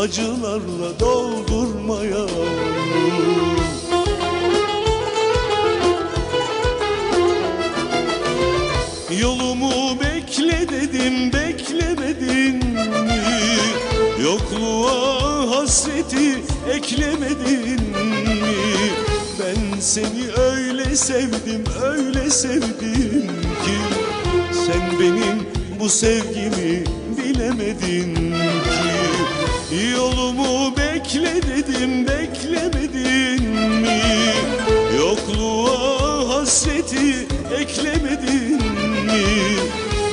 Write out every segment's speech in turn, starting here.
acılarla doldurmayalım Yolumu bekle dedim beklemedin mi? Yokluğa hasreti eklemedin mi? Ben seni öyle sevdim öyle sevdim ki Sen benim bu sevgimi bilemedin ki Yolumu bekle dedim beklemedin mi? Yokluğa hasreti eklemedin mi?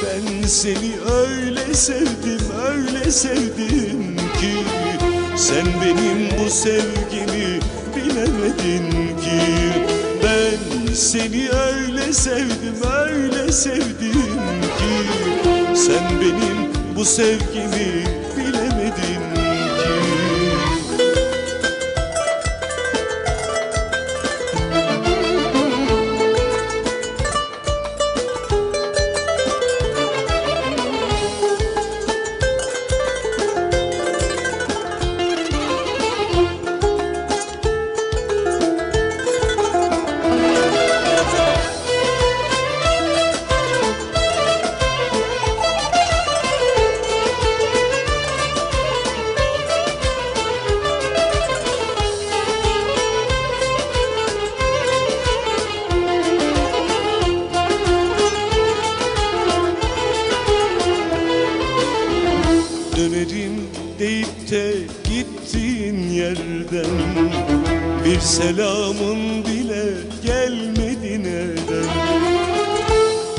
Ben seni öyle sevdim, öyle sevdim ki Sen benim bu sevgimi bilemedin ki Ben seni öyle sevdim, öyle sevdim ki Sen benim bu sevgimi gittiğin yerden Bir selamın bile gelmedi neden?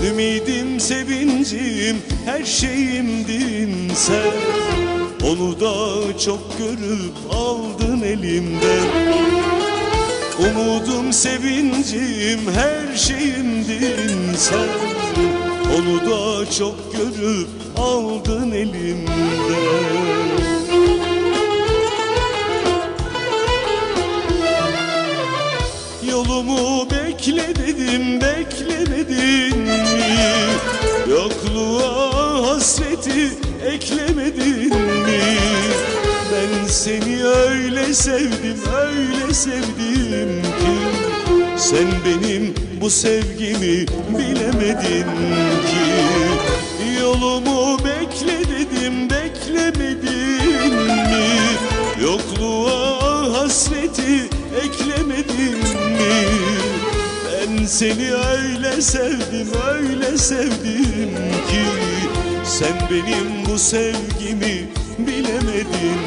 Ümidim, sevincim, her şeyimdin sen. Onu da çok görüp aldın elimden. Umudum, sevincim, her şeyimdin sen. Onu da çok görüp aldın elimden Yolumu bekle dedim beklemedin mi? Yokluğa hasreti eklemedin mi? Ben seni öyle sevdim öyle sevdim ki Sen benim bu sevgimi bilemedin ki Yolumu bekle dedim beklemedin mi? Yokluğa hasreti eklemedin mi? Ben seni öyle sevdim, öyle sevdim ki Sen benim bu sevgimi bilemedin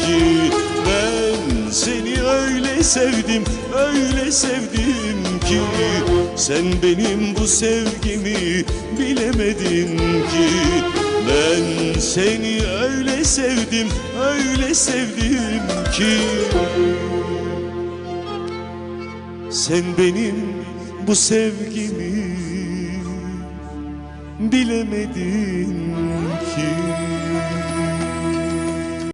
ki. Ben seni öyle sevdim, öyle sevdim ki Sen benim bu sevgimi bilemedin ki. Ben seni öyle sevdim, öyle sevdim ki sen benim bu sevgimi bilemedin ki